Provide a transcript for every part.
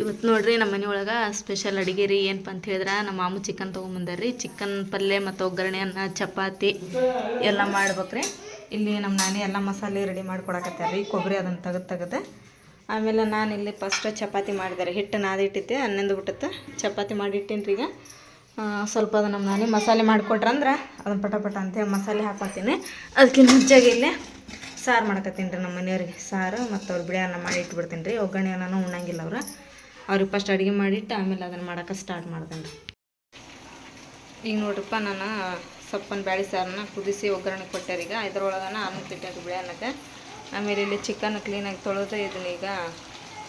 ಇವತ್ತು ನೋಡ್ರಿ ನಮ್ಮ ಮನೆ ಒಳಗೆ ಸ್ಪೆಷಲ್ ಅಡುಗೆ ರೀ. ಏನಪ್ಪ ಅಂತ ಹೇಳಿದ್ರೆ, ನಮ್ಮ ಮಾಮು ಚಿಕನ್ ತೊಗೊಂಬಂದಾರ್ರಿ. ಚಿಕನ್ ಪಲ್ಯ ಮತ್ತು ಒಗ್ಗರಣೆ, ಅನ್ನ, ಚಪಾತಿ ಎಲ್ಲ ಮಾಡ್ಬೇಕ್ರಿ. ಇಲ್ಲಿ ನಮ್ಮ ನಾನಿ ಎಲ್ಲ ಮಸಾಲೆ ರೆಡಿ ಮಾಡ್ಕೊಡಕತ್ತಾರ ರೀ ಕೊಬ್ಬರಿ ಅದನ್ನು ತೆಗೆದು ತೆಗೆದು. ಆಮೇಲೆ ನಾನು ಇಲ್ಲಿ ಫಸ್ಟ್ ಚಪಾತಿ ಮಾಡಿದ್ದಾರೆ ಹಿಟ್ಟು ನಾದಿಟ್ಟಿದ್ದೆ ಹನ್ನೊಂದು ಬಿಟ್ಟತ್ತೆ. ಚಪಾತಿ ಮಾಡಿಟ್ಟಿನಿ ಈಗ. ಸ್ವಲ್ಪ ಅದು ನಮ್ಮ ನಾನಿ ಮಸಾಲೆ ಮಾಡಿಕೊಟ್ರಂದ್ರೆ ಅದನ್ನು ಪಟ ಪಟ ಅಂತೇಳಿ ಮಸಾಲೆ ಹಾಕೊತೀನಿ ಅದಕ್ಕಿಂತ ಮುಂಚೆಗೆ ಇಲ್ಲಿ ಸಾರು ಮಾಡ್ಕೊತೀನಿ ರೀ ನಮ್ಮ ಮನೆಯವ್ರಿಗೆ. ಸಾರು ಮತ್ತು ಅವ್ರು ಬಿಳಿ ಅನ್ನ ಮಾಡಿ ಇಟ್ಬಿಡ್ತೀನಿ ರೀ. ಒಗ್ಗರಣೆ ಅನ್ನನೂ ಉಣ್ಣಂಗಿಲ್ಲ ಅವ್ರು. ಅವ್ರಿಗೆ ಫಸ್ಟ್ ಅಡುಗೆ ಮಾಡಿಟ್ಟು ಆಮೇಲೆ ಅದನ್ನು ಮಾಡೋಕೆ ಸ್ಟಾರ್ಟ್ ರೀ ಈಗ ನೋಡ್ರಪ್ಪ ನಾನು ಸೊಪ್ಪನ ಬ್ಯಾಳಿ ಸಾರನ್ನ ಕುದಿಸಿ ಒಗ್ಗರಣೆ ಕೊಟ್ಟೆ ಈಗ ಇದ್ರೊಳಗನ ಅನ್ನಕ್ಕೆ ಇಟ್ಟೆ ಬಿಳಿ ಅನ್ನಕ್ಕೆ. ಆಮೇಲೆ ಇಲ್ಲಿ ಚಿಕನ್ ಕ್ಲೀನಾಗಿ ತೊಳೆದು ಇದನ್ನ ಈಗ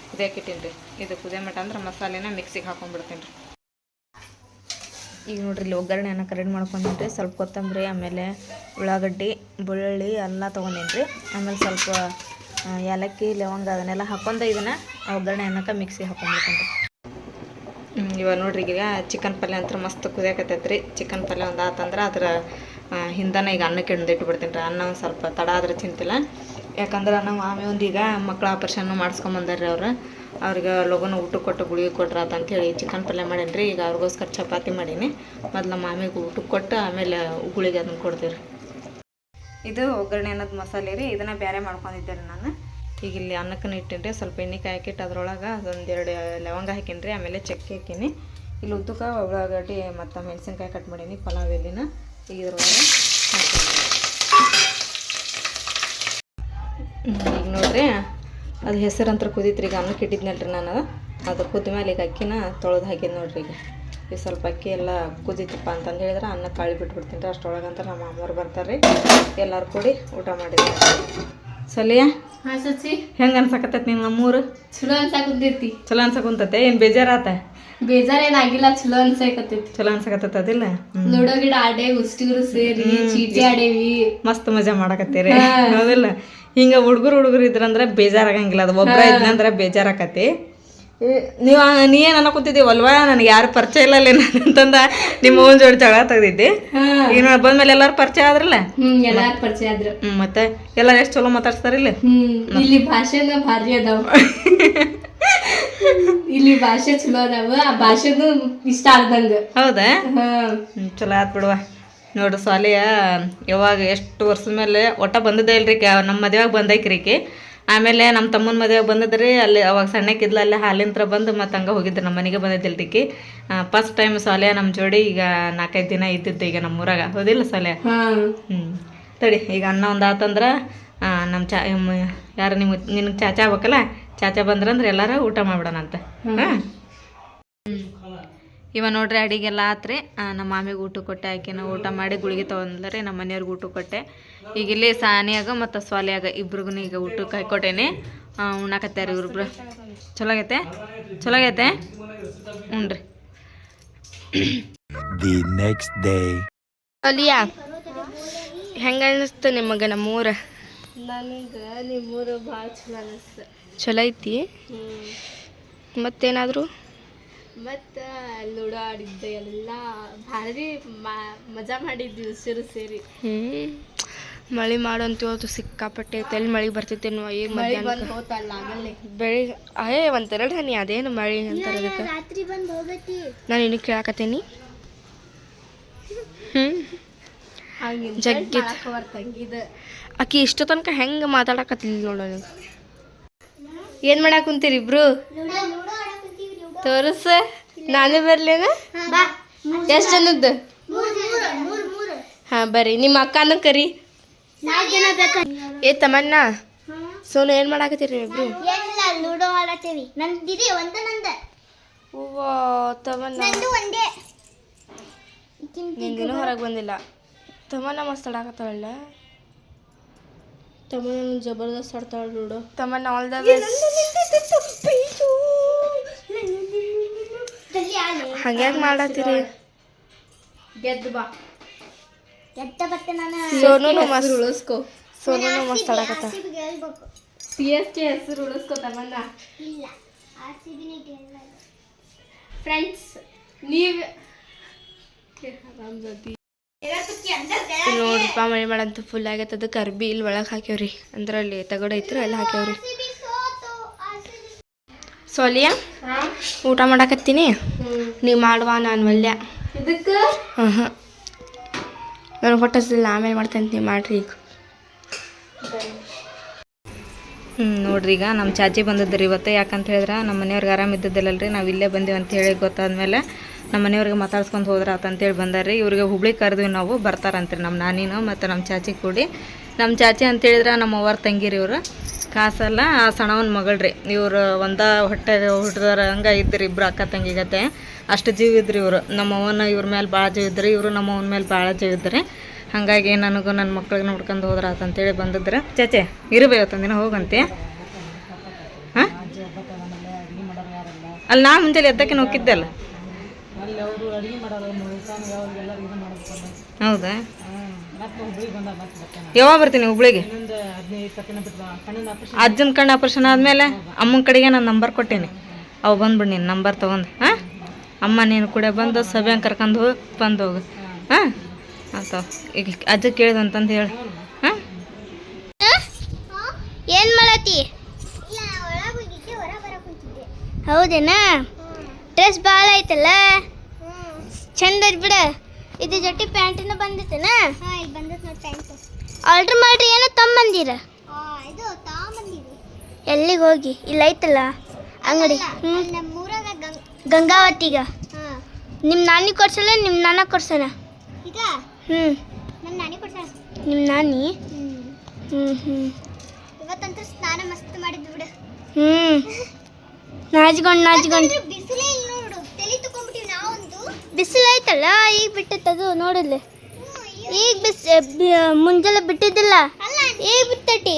ಕುದಿಯಾಕಿಟ್ಟಿನಿ ರೀ ಇದು ಕುದಿಯೋ ಮಟ ಅಂದ್ರೆ ಮಸಾಲೆನ ಮಿಕ್ಸಿಗೆ ಹಾಕೊಂಡ್ಬಿಡ್ತೀನಿ ರೀ ಈಗ ನೋಡ್ರಿ ಇಲ್ಲಿ ಒಗ್ಗರಣೆ ಅನ್ನ ಕರೆಡ್ ಮಾಡ್ಕೊಂಡೀನಿ ರೀ ಸ್ವಲ್ಪ ಕೊತ್ತಂಬರಿ, ಆಮೇಲೆ ಉಳ್ಳಾಗಡ್ಡಿ, ಬೆಳ್ಳುಳ್ಳಿ ಎಲ್ಲ ತೊಗೊಂಡೀನಿ ರೀ ಆಮೇಲೆ ಸ್ವಲ್ಪ ಏಲಕ್ಕಿ, ಲವಂಗ ಅದನ್ನೆಲ್ಲ ಹಾಕೊಂಡು ಇದನ್ನು ಒಗ್ಗರಣೆ ಅನ್ನಕ್ಕೆ ಮಿಕ್ಸಿ ಹಾಕೊಂಡ್ಬಿಡ್ತೀನಿ. ರೀ ಇವಾಗ ನೋಡ್ರಿ ಈಗ ಚಿಕನ್ ಪಲ್ಯ ಅಂತ ಮಸ್ತ್ ಕುದಿಯಾಕತ್ತೈತೆ ರೀ ಚಿಕನ್ ಪಲ್ಯ ಒಂದು ಆತಂದ್ರೆ ಅದರ ಹಿಂದನ ಈಗ ಅನ್ನಕ್ಕೆ ಹಿಡ್ದು ಬಿಡ್ತೀನಿ ರೀ. ಅನ್ನ ಒಂದು ಸ್ವಲ್ಪ ತಡ ಆದ್ರೆ ಚಿಂತಿಲ್ಲ ಯಾಕಂದ್ರೆ ನಮ್ಮ ಮಾಮಿ ಒಂದು ಈಗ ಮಕ್ಕಳ ಆಪರೇಷನ್ ಮಾಡಿಸ್ಕೊಂಬಂದಾರ್ರಿ ಅವ್ರು. ಅವ್ರಿಗೆ ಲಗುನ ಊಟ ಕೊಟ್ಟು ಗುಳಿಗೆ ಕೊಟ್ರ ಅಂತೇಳಿ ಚಿಕನ್ ಪಲ್ಯ ಮಾಡೀನಿ ರೀ ಈಗ ಅವ್ರಿಗೋಸ್ಕರ ಚಪಾತಿ ಮಾಡೀನಿ. ಮೊದಲು ಮಾಮಿಗೆ ಊಟಕ್ಕೆ ಕೊಟ್ಟು ಆಮೇಲೆ ಗುಳಿಗೆ ಅದನ್ನು ಕೊಡ್ತೀವಿ ಇದು ಒಗ್ಗರಣೆ ಅನ್ನೋದು ಮಸಾಲೆ ರೀ, ಇದನ್ನು ಬೇರೆ ಮಾಡ್ಕೊಂಡಿದ್ದೆ ರೀ ನಾನು. ಈಗ ಇಲ್ಲಿ ಅನ್ನಕ್ಕೆ ಇಟ್ಟೀನಿ ರೀ, ಸ್ವಲ್ಪ ಎಣ್ಣೆ ಕಾಯಕ್ಕಿಟ್ಟು ಅದ್ರೊಳಗೆ ಅದೊಂದೆರಡು ಲವಂಗ ಹಾಕೀನಿ ರೀ, ಆಮೇಲೆ ಚಕ್ಕೆ ಹಾಕೀನಿ. ಇಲ್ಲಿ ಉದ್ದಕ್ಕೆ ಉಳ್ಳಾಗಡ್ಡಿ ಮತ್ತು ಮೆಣಸಿನ್ಕಾಯಿ ಕಟ್ ಮಾಡೀನಿ, ಪಲಾವ್ ಎಲ್ಲಿನ ಈಗ ಇದ್ರೊಳಗೆ. ಈಗ ನೋಡ್ರಿ, ಅದು ಹೆಸರಂತ್ರ ಕುದೀತ್ರಿ, ಈಗ ಅನ್ನಕ್ಕೆ ಇಟ್ಟಿದ್ನಲ್ರಿ ನಾನು. ಅದು ಕುದ್ದ ಮೇಲೆ ಈಗ ಅಕ್ಕಿನ ತೊಳೆದು ಹಾಕಿದ್ ನೋಡ್ರಿ ಈಗ. ಈಗ ಸ್ವಲ್ಪ ಅಕ್ಕಿ ಎಲ್ಲ ಕುದೀತಪ್ಪ ಅಂತಂದು ಹೇಳಿದ್ರೆ ಅನ್ನ ಕಾಳಿ ಬಿಟ್ಬಿಡ್ತೀನಿ ರೀ. ಅಷ್ಟೊಳಗಂತ ನಮ್ಮ ಅಮ್ಮವ್ರು ಬರ್ತಾರೆ ರೀ. ಎಲ್ಲರೂ ಕೂಡಿ ಊಟ ಮಾಡಿದ್ವಿ. ಸಲಿಯಾ? ಹಾ ಹೆಂಗೆ ಅನ್ಸಕತ್ತೈತಿ ನಿನ್ನ ನಮ್ಮೂರು? ಚಲೋ ಅನ್ಸಾಕತ್ತೈತಿ ಚಲೋ ಅನ್ಸಕುಂತತೆ? ಏನು ಬೇಜಾರಾತ? ಬೇಜಾರೇನಾಗಿಲ್ಲ ಚಲೋ ಅನ್ಸಕತ್ತೈತಿ. ಚಲೋ ಅನ್ಸಕತ್ತೈತಿ ಅದಿಲ್ಲ? ನೋಡೋ ಗಿಡ ಆಡೇ ಉಸ್ಟಿಗರು ಸೇರಿ ಚೀಟಿ ಆಡೇವಿ ಮಸ್ತ್ ಮಜಾ ಮಾಡಕತ್ತೀರಿ. ಹೌದಿಲ್ಲ? ಹಿಂಗ ಹುಡುಗರು ಹುಡುಗರು ಇದ್ರಂದ್ರೆ ಬೇಜಾರಾಗಂಗಿಲ್ಲ. ಅದು ಒಬ್ಬರ ಇದ್ನಂದ್ರೆ ಬೇಜಾರಾಕತಿ ನೀವು ನೀ ಏನು ಅನ್ನಕೂತಿದ್ದೀವಿ ಅಲ್ವಾ? ನನಗೆ ಯಾರು ಪರಿಚಯ ಇಲ್ಲ ಅಂತಂದ ನಿಮ್ಮ ಓನ್ ಜೋಡಿ ಜಗಳ ತೆಗ್ದಿದ್ದಿ. ಈಗ ನೋಡಿ ಬಂದ್ಮೇಲೆ ಎಲ್ಲಾರು ಪರಿಚಯ ಆದ್ರಲ್ಲ? ಹ್ಮ್ ಪರಿಚಯ ಆದ್ರು. ಮತ್ತೆ ಎಲ್ಲಾರು ಎಷ್ಟು ಚಲೋ ಮಾತಾಡ್ಸ್ತಾರೆ ಇಲ್ಲಿ? ಇಲ್ಲಿ ಭಾಷೆನ ಭಾರಿ ಅದಾವ. ಇಲ್ಲಿ ಭಾಷೆ ಚಲೋ ಅದಾವ. ಆ ಭಾಷೆನು ಇಷ್ಟ ಆದಂಗ ಹೌದಾ? ಚಲೋ ಆತ್ ಬಿಡುವ. ನೋಡು ಸಾಲಿಯ ಯಾವಾಗ ಎಷ್ಟು ವರ್ಷದ ಮೇಲೆ ಒಟ್ಟ ಬಂದದ್ದೇ ಇಲ್ರಿ ನಮ್ಮ ಮದುವೆಗೆ ಬಂದೈಕ್ರಿ ಈಕಿ. ಆಮೇಲೆ ನಮ್ಮ ತಮ್ಮನ ಮದುವೆಗೆ ಬಂದದ್ರಿ ಅಲ್ಲಿ ಅವಾಗ ಸಣ್ಣಕ್ಕಿದ್ಲ ಅಲ್ಲಿ ಹಾಲಿಂತ್ರ ಬಂದು ಮತ್ತೆ ಹಂಗೆ ಹೋಗಿದ್ದೆ ನಮ್ಮ ಮನೆಗೆ ಬಂದಿದ್ದಿಲ್ರಿ ಈಕಿ ಫಸ್ಟ್ ಟೈಮ್ ಸೊಲೆ ನಮ್ಮ ಜೋಡಿ ಈಗ ನಾಲ್ಕೈದು ದಿನ ಇದ್ದಿದ್ದೆ ಈಗ ನಮ್ಮ ಊರಾಗ. ಹೌದಿಲ್ಲ ಸೊಲೆ ಹ್ಞೂ ತಡಿ ಈಗ ಅನ್ನ ಒಂದು ಆತಂದ್ರೆ ನಮ್ಮ ಚಾ ಯಾರು ನಿಮ್ಗೆ ನಿನಗೆ ಚಾಚಾ ಆಗ್ಬೇಕಲ್ಲ? ಚಾಚಾ ಬಂದ್ರಂದ್ರೆ ಎಲ್ಲರೂ ಊಟ ಮಾಡ್ಬಿಡೋಣ ಅಂತ ಹಾಂ. ಇವ ನೋಡ್ರಿ ಅಡಿಗೆಲ್ಲ ಆತ್ರಿ. ನಮ್ಮ ಮಾಮಿಗೆ ಊಟ ಕೊಟ್ಟೆ ಆಕಿನ ಊಟ ಮಾಡಿ ಗುಳಿಗೆ ತೊಗೊಂಡ್ರಿ ನಮ್ಮ ಮನೆಯವ್ರಿಗೆ ಊಟ ಕೊಟ್ಟೆ. ಈಗ ಇಲ್ಲಿ ಸಾನಿಯಾಗ ಮತ್ತು ಸ್ವಾಲಿಯಾಗ ಇಬ್ರಿಗೂ ಈಗ ಊಟಕ್ಕೆ ಹಾಕೊಟ್ಟೇನಿ. ಉಣ್ಣಾಕತ್ಯಾರ ಇವ್ರಿಬ್ರು. ಚಲೋ ಆಗೈತೆ ಚಲೋ ಆಗೈತೆ ಹ್ಞೂ ರೀ ದಿ ನೆಕ್ಸ್ಟ್ ಡೇ ಅಲಿಯಾ ಹೆಂಗೆ ಅನ್ನಿಸ್ತು ನಿಮಗೆ ನಮ್ಮೂರ? ನಿಮ್ಮ ನಿಮ್ಮೂರು ಭಾಳ ಚಲೋ ಅನ್ನಿಸ್ತು ಚಲೋ ಐತಿ? ಮತ್ತೇನಾದರೂ? ಮತ್ತ ಲೂಡೋ ಆಡಿದ್ದೆ ಎಲ್ಲ ಭಾರಿ ಮ- ಮಜಾ ಮಾಡಿದ್ವಿ ಉಸಿರು ಸೇರಿ. ಹ್ಞೂ ಮಳೆ ಮಾಡಂತೀವತ್ತು ಸಿಕ್ಕಾಪಟ್ಟೆ ತಲೆ ಮಳೆ ಬರ್ತೈತೇನೋ ಈಗ ಮಳಿ ಮಧ್ಯಾಹ್ನ ಬಂದ್ ಹೋತಲ್ಲ ಆಗಲ್ಲೇ. ಬೆಳಿ ಅಯ್ಯೇ ಒಂದೆರಡು ಹನಿ ಅದೇನು ಮಳೆ ಅಂತಾರೆ ಅದಕ್ಕೆ? ನಾನು ಇನ್ನೂ ಕೇಳಾಕತ್ತೀನಿ. ಹ್ಞೂ ಜಗ್ಗಿ ತಂಗಿದ ಆಕಿ ಇಷ್ಟು ತನಕ ಹೆಂಗೆ ಮಾತಾಡಕತ್ತಿಲ್ಲ ನೋಡೋಣ ಏನು ಮಾಡಾಕ ಕುಂತೀರಿ ಇಬ್ರು? ತೋರಿಸ. ನಾನೇ ಬರ್ಲೇನ? ಎಷ್ಟು ಜನದ್ದು ಹಾ ಬರ್ರಿ. ನಿಮ್ಮ ಅಕ್ಕನ ಕರಿ. ಏ ತಮನ್ನ ಸೋನು ಏನು ಮಾಡಾಕತ್ತೀರಿ ಇಬ್ರು? ಲೂಡೋ ಆಡತ್ತೀವಿ ನಂದಿದೆ ಒಂದ ನಂದ. ಹೂವ ತಮನ್ನ ನಂದು ಒಂದೇ. ನಿಂದಿನೂ ಹೊರಗೆ ಬಂದಿಲ್ಲ. ತಮನ್ನ ಮಸ್ತ್ ಆಡಾಕತ್ತಾಳಲ್ಲ. ತಮನ್ನ ಜಬರ್ದಸ್ತ್ ಆಡ್ತಾಳ ಲೂಡೋ. ತಮನ್ನ ಆಲ್ ದ ಆಲೆ ಹಂಗ್ಯಾಕೆ ಮಾಡತ್ತೀರಿ ಗೆದ್ದು ಬಾ. ಬತ್ತೆ ನಾನು ಸೋನು ಮಸ್ತ್ ಉಳಿಸ್ಕೋ. ಸೋನು ಮಸ್ತ್ ಆಡಕತ್ತ RCB ಗೆಲ್ಬೇಕು ಸಿ ಎಸ್ ಕೆ ಹೆಸರು ಉಳಿಸ್ಕೋ ತಮ್ಮನ್ನ ಇಲ್ಲ ಆರ್ ಸಿ ಬಿನೇ ಗೆಲ್ಲ ಫ್ರೆಂಡ್ಸ್ ನೀವ್ ನೋಡ್ರಪ್ಪ ಮಳೆ ಮಾಡಂತ ಫುಲ್ ಆಗೈತೆ. ಅದಕ್ಕೆ ಅರ್ಬಿ ಇಲ್ಲಿ ಒಳಗೆ ಹಾಕ್ಯಾವ್ರಿ. ಅಂದ್ರೆ ಅಲ್ಲಿ ತಗಡ ಐತ್ರ ಅಲ್ಲಿ ಹಾಕ್ಯಾವ್ರಿ. ಸೋಲಿಯಾ? ಊಟ ಮಾಡಾಕತ್ತೀನಿ? ನೀವು ಮಾಡುವ ನಾನು ಒಲ್ಯ ಇದಕ್ಕೆ? ಹಾಂ ಹಾಂ ನನಗೆ ಹೊಟ್ಟಸಿಲ್ಲ ಆಮೇಲೆ ಮಾಡ್ತೇನೆ ನೀವು ಮಾಡ್ರಿ ಈಗ. ಹ್ಞೂ ನೋಡ್ರಿ ಈಗ ನಮ್ಮ ಚಾಚಿ ಬಂದದ್ರಿ ಇವತ್ತು. ಯಾಕಂತ ಹೇಳಿದ್ರೆ ನಮ್ಮ ಮನೆಯವ್ರಿಗೆ ಆರಾಮ ರೀ ನಾವು ಇಲ್ಲೇ ಬಂದೀವಿ ಅಂತ ಹೇಳಿ ಗೊತ್ತಾದ್ಮೇಲೆ ನಮ್ಮ ಮನೆಯವ್ರಿಗೆ ಮಾತಾಡ್ಸ್ಕೊಂಡು ಹೋದ್ರ ಅಂತೇಳಿ ಬಂದಾರ್ರಿ. ಇವ್ರಿಗೆ ಹುಬ್ಳಿ ಕರೆದ್ವಿ ನಾವು ಬರ್ತಾರಂತ್ರಿ ನಮ್ಮ ನಾನಿನು ಮತ್ತು ನಮ್ಮ ಚಾಚಿ ಕೂಡಿ. ನಮ್ಮ ಚಾಚಿ ಅಂತ ಹೇಳಿದ್ರೆ ನಮ್ಮ ಅವ್ರ ತಂಗಿರಿ ಇವರು. ಕಾಸಲ್ಲ ಆ ಸಣವನ ಮಗಳ್ರಿ. ಇವ್ರು ಒಂದ ಹೊಟ್ಟೆ ಹುಟ್ಟಿದಾರ ಹಂಗೆ ಇದ್ರಿ ಇಬ್ರು ಅಕ್ಕ ತಂಗಿಗತೆ ಅಷ್ಟು ಜೀವ ಇದ್ರಿ ಇವರು. ನಮ್ಮ ಅವನ ಇವ್ರ ಮೇಲೆ ಭಾಳ ಜೀವ ಇದ್ರಿ ಇವರು ನಮ್ಮ ಅವನ ಮೇಲೆ ಭಾಳ ಜೀವ ಇದ್ರಿ ಹಾಗಾಗಿ ನನಗೂ ನನ್ನ ಮಕ್ಳಿಗೆ ನೋಡ್ಕೊಂಡು ಹೋದ್ರ ಅಂತೇಳಿ ಬಂದಿದ್ರೆ. ಚಾಚೆ ಇರಬೇಕು ಇವತ್ತೊಂದಿನ ಹೋಗಂತೆ. ಹಾಂ? ಅಲ್ಲಿ ನಾ ಮುಂಜಾನೆ ಎದ್ದಕ್ಕೆ ನೋಕಿದ್ದಲ್ಲ ಅಲ್ಲ? ಹೌದಾ? ಯಾವಾಗ ಬರ್ತೀನಿ ಹುಬ್ಳಿಗೆ? ಅಜ್ಜನ ಕಣ್ಣು ಆಪರೇಷನ್ ಆದಮೇಲೆ ಅಮ್ಮನ ಕಡೆಗೆ ನಾನು ನಂಬರ್ ಕೊಟ್ಟೇನಿ. ಅವು ಬಂದ್ಬಿಡು ನೀನು ನಂಬರ್ ತೊಗೊಂಡು ಹಾಂ? ಅಮ್ಮ ನೀನು ಕೂಡ ಬಂದು ಸಭೆ ಕರ್ಕೊಂಡು ಹೋಗಿ ಬಂದು ಹೋಗು ಹಾಂ? ಅಂತ ಈಗ ಅಜ್ಜ ಕೇಳಿದಂತಂದು ಹೇಳಿ ಹಾಂ? ಏನು ಮಾಡತ್ತಿ? ಹೌದೇನಾ? ಡ್ರೆಸ್ ಭಾಳ ಐತಲ್ಲ? ಚಂದ ಐತ್ ಬಿಡ. ಇದು ಜೊತೆ ಪ್ಯಾಂಟಿನ ಬಂದಿತ್ತೇನ? ಹಾ ಇಲ್ಲಿ ಬಂದತ್ ನೋಡಿ ಪ್ಯಾಂಟ್. ಆರ್ಡರ್ ಮಾಡ್ರಿ ಏನೋ ತಮ್ಮಂದಿರ? ಇದು ತಗೊಂಬಂದಿರಿ ಎಲ್ಲಿಗೆ ಹೋಗಿ? ಇಲ್ಲ ಐತಲ್ಲ? ಅಂಗಡಿ. ಹ್ಞೂ ನಮ್ಮೂರಾಗ ಗಂಗಾವತಿಗ? ನಿಮ್ಮ ನಾನಿ ಕೊಡ್ಸಲ್ಲ ನಿಮ್ಮ ನಾನ ಕೊಡ್ಸೋಣ? ಈಗ? ಹ್ಞೂ ನಮ್ಮ ನಾನಿ ಹ್ಮ್ ನಿಮ್ಮ ನಾನಿ? ಹ್ಞೂ ಹ್ಞೂ ಇವತ್ತಂತೂ ಸ್ನಾನ ಮಸ್ತ್ ಮಾಡಿದ್ವಿ ಬಿಡು. ಹ್ಞೂ ನಾಚ್ಕೊಂಡು ನಾಚ್ಕೊಂಡು ಬಿಸಿಲೇ ಇಲ್ಲ ನಾವೊಂದು ಬಿಸಿಲು ಐತಲ್ಲ ಈಗ ಬಿಟ್ಟದ್ದು ನೋಡಿಲ್ಲ. ಈಗ ಬಿಸ್ ಮುಂಜಾನೆ ಬಿಟ್ಟಿದ್ದಿಲ್ಲ? ಈಗ ಬಿಟ್ಟಟಿ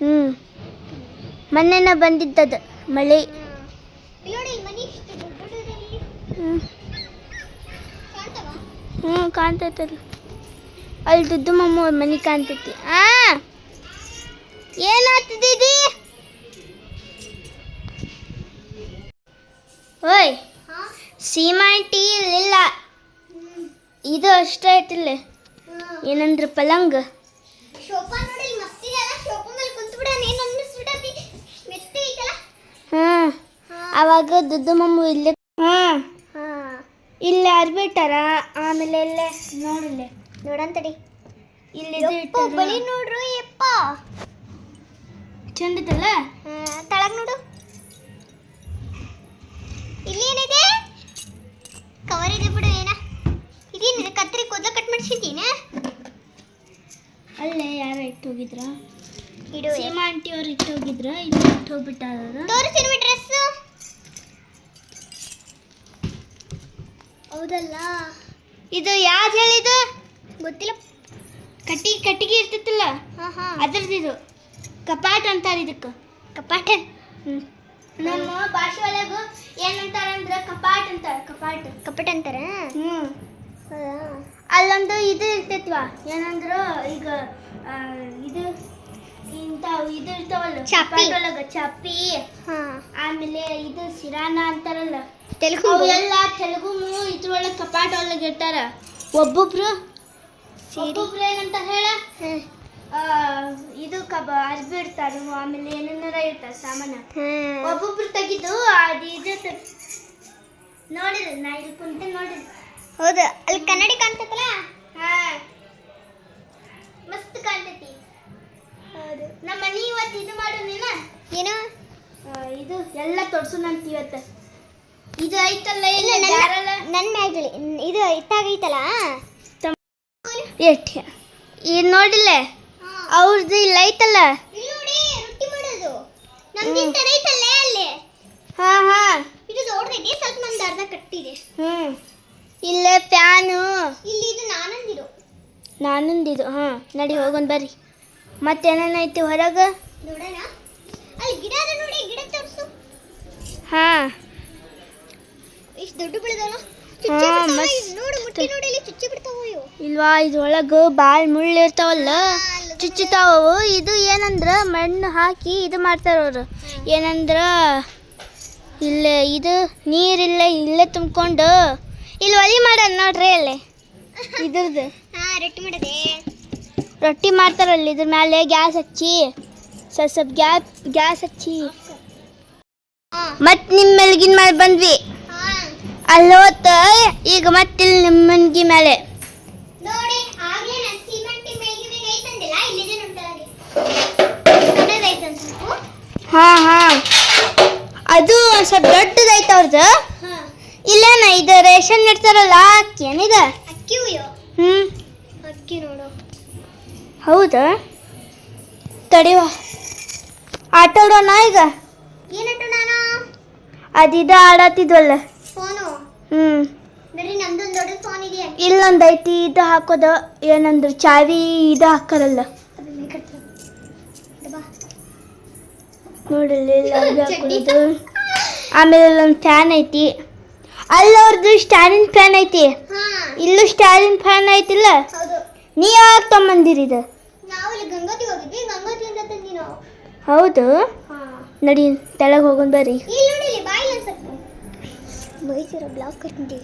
ಹ್ಞೂ ಮೊನ್ನೆನ ಬಂದಿದ್ದದು ಮಳೆ. ಹ್ಞೂ ಕಾಣ್ತೈತಲ್ಲ ಅಲ್ಲಿ ದುಡ್ಡು ಮಮ್ಮ ಮನೆ ಕಾಣ್ತೈತಿ. ಆ? ಓಯ್ ಸೀಮಾ ಇಲ್ಲ ಇದು ಅಷ್ಟೇ ಇಟ್ಟಿಲ್ಲ ಏನಂದ್ರೆ ಪಲಂಗ್? ಹಾಂ. ಅವಾಗ ದುಡ್ಡು ಮಮ್ಮ ಇಲ್ಲೇ ಹಾಂ. ಇಲ್ಲಿ ಅರ್ಬಿಟ್ಟಾರ ಆಮೇಲೆ ಇಲ್ಲೇ ನೋಡಿಲ್ಲ ನೋಡಂತಡಿ ಇಲ್ಲಿ ಬಳಿ ನೋಡ್ರು ಯಪ್ಪ ಚಂದ ತಳಗ್ ನೋಡು. ಇಲ್ಲಿ ಏನಿದೆ ಕವರ್ ಇದೆ ಬಿಡು ಏನ? ಇದೇನಿದೆ ಕತ್ತರಿ ಕೂದಲ ಕಟ್ ಮಾಡಿಸಿದ್ದೀನ? ಅಲ್ಲೇ ಯಾರು ಇಟ್ಟು ಹೋಗಿದ್ರ? ಇಡು ಸೀಮಾ ಆಂಟಿ ಅವ್ರು ಇಟ್ಟು ಹೋಗಿದ್ರ? ಇಲ್ಲಿ ಇಟ್ಟು ಹೋಗ್ಬಿಟ್ಟಾರ ತೋರಿಸಿರುವ ಡ್ರೆಸ್ ಹೌದಲ್ಲ? ಇದು ಯಾವ್ದು ಹೇಳಿದು ಗೊತ್ತಿಲ್ಲ. ಕಟ್ಟಿಗೆ ಕಟ್ಟಿಗೆ ಇರ್ತಿತ್ತಲ್ಲ? ಹಾ ಹಾ. ಅದ್ರದ್ದು ಇದು ಕಪಾಟ್ ಅಂತಾರೆ ಇದಕ್ಕೆ. ಕಪಾಟ? ಹ್ಞೂ ನಮ್ಮ ಭಾಷೆ ಒಳಗೂ ಏನಂತಾರ ಅಂದ್ರೆ ಕಪಾಟ್ ಅಂತಾರೆ ಕಪಾಟ್. ಕಪಟ ಅಂತಾರ? ಹ್ಞೂ ಅಲ್ಲೊಂದು ಇದು ಇರ್ತೈತ್ವ ಏನಂದ್ರ ಈಗ ಆ, ಇದು ಇಂಥವು ಇದು ಇರ್ತಾವಲ್ಲ ಚಾಪಿ. ಕಪಾಟ್ ಒಳಗ ಚಪ್ಪಿ ಹಾ. ಆಮೇಲೆ ಇದು ಸಿರಾನ ಅಂತಾರಲ್ಲ. ತೆಲುಗು ಎಲ್ಲ ತೆಲುಗು ಇದ್ರೊಳಗೆ ಕಪಾಟ್ ಒಳಗೆ ಇರ್ತಾರ ಒಬ್ಬೊಬ್ರು ಒಬ್ಬೊಬ್ರು ಏನಂತ ಹೇಳ? ಇದು ಕಬ ಅರ್ಬಿಡ್ತಾರೆ ಆಮೇಲೆ ಏನೇನಾರ ಇರ್ತಾರೆ ಸಾಮಾನ. ಒಬ್ಬೊಬ್ರು ತೆಗೆದು ಅದು ಇದು ನೋಡಿದ್ರೆ ನೋಡಿಲ್ಲ ನಾ ಇಲ್ಲಿ ಕುಂತ ನೋಡಿದ್ರೆ ಹೌದು ಅಲ್ಲಿ ಕನ್ನಡಿ ಕಾಣ್ತೈತಲ್ಲ? ಹಾ. ಮಸ್ತ್ ಕಾಣ್ತೈತಿ. ಹೌದು. ನಮ್ಮ ಮನೆ ಇವತ್ತು ಇದು ಮಾಡೋನೇನ ಏನು? ಇದು ಎಲ್ಲ ತೋರ್ಸುನಂತ ಇವತ್ತು. ಇದು ಐತಲ್ಲ ಇಲ್ಲ ಯಾರಲ್ಲ? ನನ್ನ ಮ್ಯಾಗಲಿ ಇದು ಇತ್ತಾಗೈತಲ್ಲ ಎಷ್ಟು ಇದು ನೋಡಿಲ್ಲ? ಅವ್ರದ್ದು ಇಲ್ಲ ಐತಲ್ಲ ಹಾ ಹಾ. ಇದು ದೊಡ್ಡದಿದೆ ಸ್ವಲ್ಪ ಅರ್ಧ ಕಟ್ಟಿದೆ ಹ್ಮ್. ಇಲ್ಲೇ ಫ್ಯಾನು ಇಲ್ಲಿ ಇದು ನಾನಂದಿರು ನಾನೊಂದಿದು ಹಾ. ನಡಿ ಹೋಗೋಣ ಬರ್ರಿ. ಮತ್ತೇನೇನೈತಿ ಹೊರಗೆ? ನೋಡೋಣ. ಅಲ್ಲಿ ಗಿಡ ಅದ ನೋಡಿ ಗಿಡ ತೋರಿಸು. ಹಾ. ಇಷ್ಟು ದೊಡ್ಡ ಬೆಳೆದಲ್ಲ. ನೋಡು ಮುಟ್ಟಿ ನೋಡಿ ಇಲ್ಲಿ ಚುಚ್ಚಿ ಬಿಡ್ತಾವ ಇಲ್ವಾ ಇದ್ರೊಳಗೆ ಭಾಳ ಮುಳ್ಳು ಇರ್ತಾವಲ್ಲ? ಚುಚ್ಚುತ್ತಾವು ಇದು ಏನಂದ್ರ ಮಣ್ಣು ಹಾಕಿ ಇದು ಮಾಡ್ತಾರೆ ಅವರು. ಏನಂದ್ರ ಇಲ್ಲೇ ಇದು ನೀರಿಲ್ಲ ಇಲ್ಲೇ ತುಂಬಿಕೊಂಡು. ಇಲ್ಲಿ ಒಲಿ ಮಾಡೋಣ ನೋಡ್ರಿ ಅಲ್ಲಿ. ಇದ್ರದ್ದು. ಹಾ ರೊಟ್ಟಿ ಮಾಡದೆ. ರೊಟ್ಟಿ ಮಾಡ್ತಾರಲ್ಲ ಇದ್ರ ಮೇಲೆ ಗ್ಯಾಸ್ ಹಚ್ಚಿ. ಸ್ವಲ್ಪ ಸ್ವಲ್ಪ ಗ್ಯಾಸ್ ಗ್ಯಾಸ್ ಹಚ್ಚಿ. ಮತ್ ನಿಮ್ಮ ಮೆಲ್ಗಿನ ಮೇಲೆ ಬಂದ್ವಿ. ಅಲ್ಲಿ ಹೋತ ಈಗ ಮತ್ತೆ ಇಲ್ಲಿ ನಿಮ್ಮ ಮನ್ಗಿ ಮೇಲೆ ಹಾ ಹಾ. ಅದು ಸ್ವಲ್ಪ ದೊಡ್ಡದೈತೆ ಅವ್ರದ್ದು ಇಲ್ಲೇನ ಇದು ರೇಷನ್ ಇಡ್ತಾರಲ್ಲ ಅಕ್ಕಿ ಏನಿದ? ಅಕ್ಕಿ ಹ್ಮ್. ಅಕ್ಕಿ ನೋಡು. ಹೌದಾ? ತಡಿವ. ಆಟ ಆಡೋಣ ಈಗ? ನಾನು? ಅದಿದ ಆಡತ್ತಿದ್ವಲ್ಲ ಫೋನು? ಹ್ಮ್. ಇಲ್ಲೊಂದೈತಿ ನಮ್ದೊಂದು ದೊಡ್ಡ ಫೋನ್ ಇದೆ ಇಲ್ಲೊಂದ್ ಐತಿ ಇದು ಹಾಕೋದು. ಏನಂದ್ರೆ ಚಾವಿ ಇದು ಹಾಕರಲ್ಲ ಅದು ಮೇಲೆ ಕಟ್ತು. ಇದು ಬಾ. ನೋಡಲ್ಲಿ ಆಮೇಲೆ ಒಂದು ಫ್ಯಾನ್ ಐತಿ. ಅಲ್ಲವ್ರದ್ದು ಸ್ಟ್ಯಾಂಡಿನ ಫ್ಯಾನ್ ಐತಿ. ಇಲ್ಲೂ ಸ್ಟ್ಯಾಂಡಿನ ಫ್ಯಾನ್ ಐತಿಲ್ಲ. ನೀ ಯಾವಾಗ ತಗೊಂಬಂದಿರಿ ಇದು? ನಾವು ಇಲ್ಲಿ ಹೋಗಿದ್ವಿ. ಗಂಗೋತಿಯಿಂದ ತಂದಿ ಹೌದು? ನಡಿ ತೆಳಗ್ ಹೋಗೋಣ ಬರ್ರಿ. ಇಲ್ಲಿ ಬ್ಲಾಕ್ ಇಲ್ಲಿ